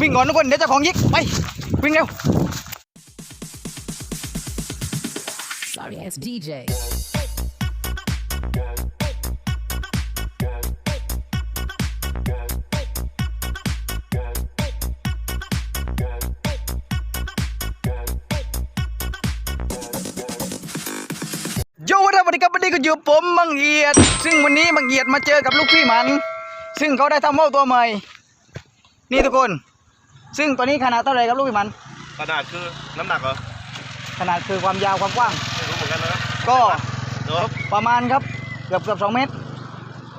วิ่งก่อนทุกคนเดี๋ยวเจ้าของยิกไปวิ่งเร็ว Sorry ass DJ. โยวันนี้ครับวันนี้ก็อยู่ผมบังเอียด ซึ่งวันนี้บังเอียดมาเจอกับลูกพี่มัน ซึ่งเขาได้ทำว่าวตัวใหม่ นี่ทุกคน ซึ่งตัวนี้ขนาดเท่าไหร่ครับลูกพี่มันขนาดคือน้ำหนักเหรอขนาดคือความยาวความกว้าง ไม่รู้เหมือนกันนะก็เดี๋ยวประมาณครับเกือบเกือบสองเมตร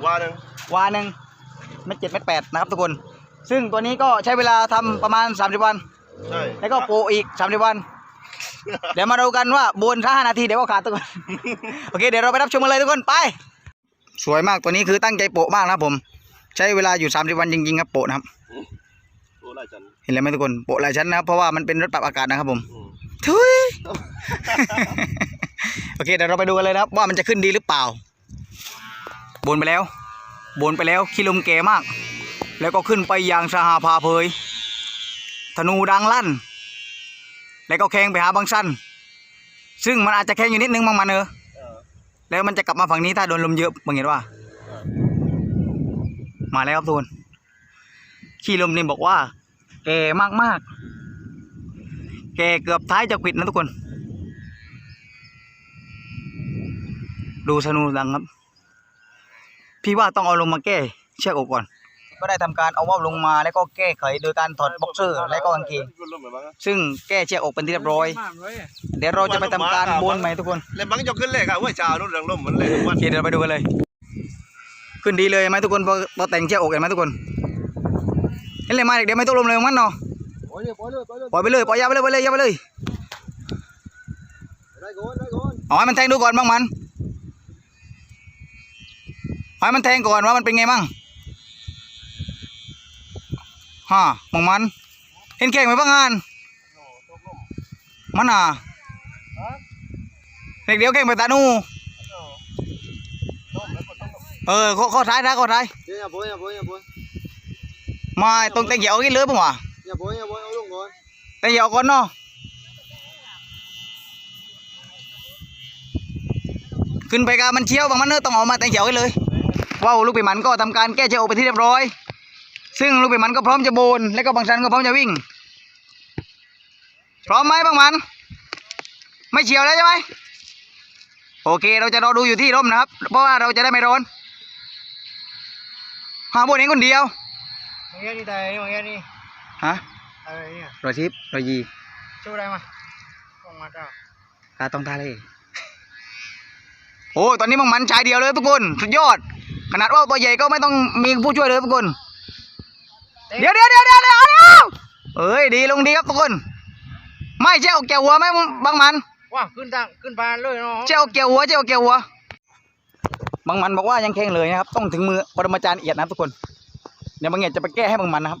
ว่าหนึ่งวาหนึ่งเมตรเจ็ดเมตรแปดนะครับทุกคน ซึ่งตัวนี้ก็ใช้เวลาทำประมาณ 30 วัน ใช่แล้วก็โปะอีก 30 วัน เดี๋ยวมาดูกันว่าบนถ้า5นาทีเดี๋ยวก็ขาดทุกคน โอเคเดี๋ยวเราไปรับชมกันเลยทุกคนไป สวยมากตัวนี้คือตั้งใจโปะมากนะครับผม ใช้เวลาอยู่ 30 วันจริงๆครับโปะนะครับโอ้ไรจัน เห็นแล้วไหมทุกคนโปะหลายชั้นนะครับเพราะว่ามันเป็นรถปรับอากาศนะครับผมอืมทุย โอเคเดี๋ยวเราไปดูกันเลยนะครับ ว่ามันจะขึ้นดีหรือเปล่า บนไปแล้ว บนไปแล้วขี้ลมแก่มาก แล้วก็ขึ้นไปอย่างสหาพาเพยธนูดังลั่น แล้วก็แข่งไปหาบางสั้นซึ่งมันอาจจะแข่งอยู่นิดนึงบางมันเออเออแล้วมันจะกลับมาฝั่งนี้ถ้าโดนลมเยอะบางเห็นว่า มาแล้วครับทุกคนขี้ลมนี่บอกว่า แก่มากๆแก่เกือบท้ายจะปิดนะทุกคน ดูธนูดังครับ พี่ว่าต้องเอาลงมาแก้เชือกอกก่อน ก็ได้ทำการเอาว่าวลงมาแล้วก็แก้ไขโดยการถอดบ็อกเซอร์และก็กางเกงคุณรู้เหมือนบ้างอะซึ่งแก้เชือกอกเป็นที่เรียบร้อย เดี๋ยวเราจะไปทำการบนใหม่ทุกคนแล้วบังจะขึ้นเลขอะเว้ยชาวนู่นเรื่องล่มเหมือนเลยทุกวันโอเคเดี๋ยวเราไปดูกันเลย ขึ้นดีเลยไหมทุกคนพอพอแต่งเชือกอกเห็นไหมทุกคน เห็นเลยมาเด็กเดี๋ยวไม่ต้องลมเลยมันเนาะโอ้ยโอ้ยเลยโอ้ยเลยปล่อยไปเลยปล่อยยาวไปเลยไปเลยยาวไปเลยได้ก่อนได้ก่อนอาให้มันแทงดูก่อนบ้างมันให้มันแทงก่อนว่ามันเป็นไงบ้างฮ่าบางมัน เห็นแข่งไหมบ้างงานมันอะเด็กเดียวแข่งไปตานูเออข้อข้อท้ายนะข้อท้ายเดี๋ยวอย่าโบย มาตรงเตงเหยียวกินเลยป่ะวะอย่าโบยอย่าโบยเอาลงก่อนเตงเหยียวก่อนเนาะขึ้นไปกับมันเชี่ยวบางมันเนอะต้องเออกมาเตงเหยียวกันเลยว้าวลูกปีมันก็ทำการแก้เชือกอกไปที่เรียบร้อย ซึ่งลูกปีมันก็พร้อมจะโบนและก็บางชันก็พร้อมจะวิ่ง พร้อมไหมบางมัน ไม่เฉียวแล้วใช่ไหมโอเค เราจะรอดูอยู่ที่ร่มนะครับ เพราะว่าเราจะได้ไม่ร้อนหาโบนเองคนเดียว มึงแค่นี้ได้มึงแค่นี้ฮะอะไรเนี่ยรอยชิปรอยยีช่วยได้มาลงมาเจ้าตาต้องตาเลยโอ้ตอนนี้มึงมันชายเดียวเลยทุกคนสุดยอด ขนาดว่าตัวใหญ่ก็ไม่ต้องมีผู้ช่วยเลยทุกคนเดี๋ยวเดี๋ยวเดี๋ยวเดี๋ยวเดี๋ยวเดี๋ยวเอ้ยดีลงดีครับทุกคน ไม่เจ้าเกี่ยวหัวไหมบางมันว้าขึ้นทางขึ้นบานเลยเนาะเจ้าเกี่ยวหัวเจ้าเกี่ยวหัวบางมันบอกว่ายังแข็งเลยนะครับ ต้องถึงมือปรมาจารย์เอียดนะครับทุกคนเดี๋ยวบางเอียดจะไปแก้ให้บางมันนะครับ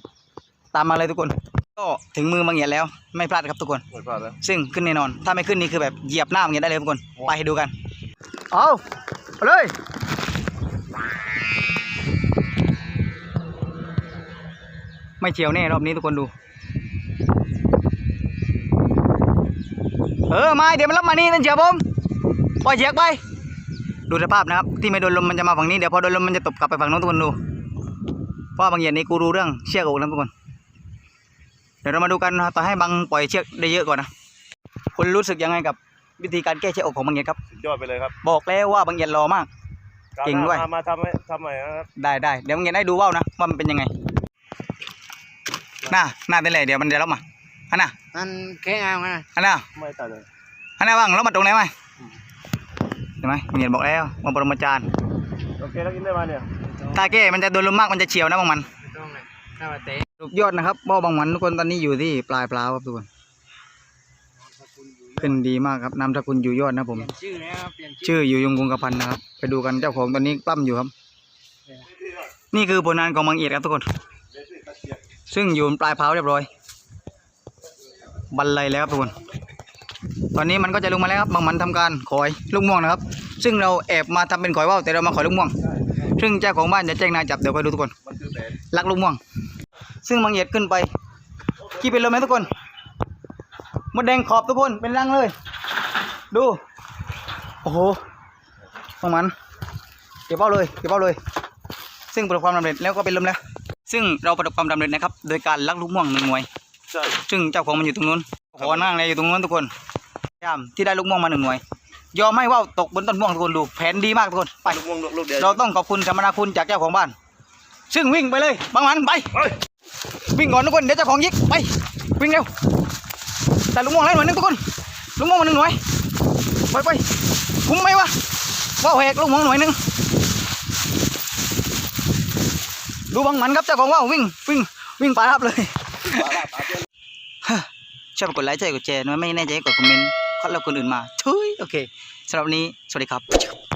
ตามมาเลยทุกคน ก็ถึงมือบางเอียดแล้ว ไม่พลาดครับทุกคนหมดพลาดแล้วซึ่งขึ้นแน่นอน ถ้าไม่ขึ้นนี่คือแบบเหยียบหน้าอย่างเงี้ยได้เลยทุกคน ไปดูกัน เอาไปเลยไม่เฉียวแน่รอบนี้ทุกคนดู เออมาเดี๋ยวมันรับมานี่นั่นเฉียวผมปล่อยเฉียกไป ดูสภาพนะครับ ที่ไม่โดนลมมันจะมาฝั่งนี้เดี๋ยวพอโดนลมมันจะตบกลับไปฝั่งโน้นทุกคนดู เพราะว่าบางอย่างนี้กูรู้เรื่องเชือกอกนะทุกคนเดี๋ยวเรามาดูกันนะต่อให้บางปล่อยเชือกได้เยอะก่อนนะคุณรู้สึกยังไงกับวิธีการแก้เชือกอกของบางเหยียดครับสุดยอดไปเลยครับ บอกแล้วว่าบางเหยียดรอมาก เก่งด้วยมามาทำให้ทำใหม่นะครับได้ได้เดี๋ยวบางเหยียดให้ดูว่าวนะว่ามันเป็นยังไงน่าน่าเป็นไรเดี๋ยวมันจะรับมาอันน่ะนั่นแค่งานนะอันน่ะไม่ตัดเลยอันน่ะบ้างแล้วมาตรงไหนไหมเห็นไหมบางเหยียดบอกแล้วว่าปรมาจารย์โอเคแล้วกินได้มาเนี่ย ถ้าแก้มันจะโดนลมมากมันจะเฉียวนะบางมันไม่ต้องเลยน่ามาเตะสุดยอดนะครับบ่อบางมันทุกคนตอนนี้อยู่ที่ปลายปลาวครับทุกคนขึ้นดีมากครับนามสกุลอยู่ยอดนะผมเปลี่ยนชื่อแล้วเปลี่ยนชื่อชื่ออยู่ยงคงกระพันนะครับ ไปดูกันเจ้าของตอนนี้ปล้ำอยู่ครับ นี่คือผลงานของบางเอียดครับทุกคน ซึ่งอยู่ปลายเท้าเรียบร้อย บันเลยแล้วครับทุกคน ตอนนี้มันก็จะลงมาแล้วครับบางมันทำการขอยลูกม่วงนะครับ ซึ่งเราแอบมาทำเป็นขอยว่าวแต่เรามาขอยลูกม่วง ซึ่งเจ้าของบ้านจะแจ้งนายจับเดี๋ยวไปดูทุกคนมันคือแผนลักลูกม่วง ซึ่งบางเอียดขึ้นไปขี้เป็นลมไหมทุกคนมดแดงขอบทุกคนเป็นรังเลย ดู โอ้โหของมันเก็บเอาเลยเก็บเอาเลย ซึ่งประสบความสำเร็จแล้วก็เป็นลมแล้ว ซึ่งเราประสบความสำเร็จนะครับ โดยการลักลูกม่วงหนึ่งหน่วยใช่ซึ่งเจ้าของมันอยู่ตรงนู้นขอนั่งเลยอยู่ตรงนู้นทุกคนยามที่ได้ลูกม่วงมาหนึ่งหน่วย ยอมให้ว่าวตกบนต้นม่วงทุกคนดูแผนดีมากทุกคนไป ลูกม่วงลูกลูกเดียวเราต้องขอบคุณสมนาคุณจากเจ้าของบ้าน ซึ่งวิ่งไปเลยบางวันไป เฮ้ยวิ่งก่อนทุกคนเดี๋ยวเจ้าของยิกไปวิ่งเร็วแต่ลูกม่วงแล้วหน่วยหนึงทุกคนลูกม่วงมาหนึ่งหน่วยไปไปคุ้มไหมวะว่าวแหกลูกม่วงหน่วยหนึ่งดูบางมันครับเจ้าของว่าววิ่งวิ่งวิ่งป่ารับเลยปลาลาปลาเตี้ยชอบกดไลค์ใช่กดแชร์นะไม่แน่ใจกดคอมเมนต์ คัดแล้วคนอื่นมาทุยโอเคสำหรับวันนี้สวัสดีครับ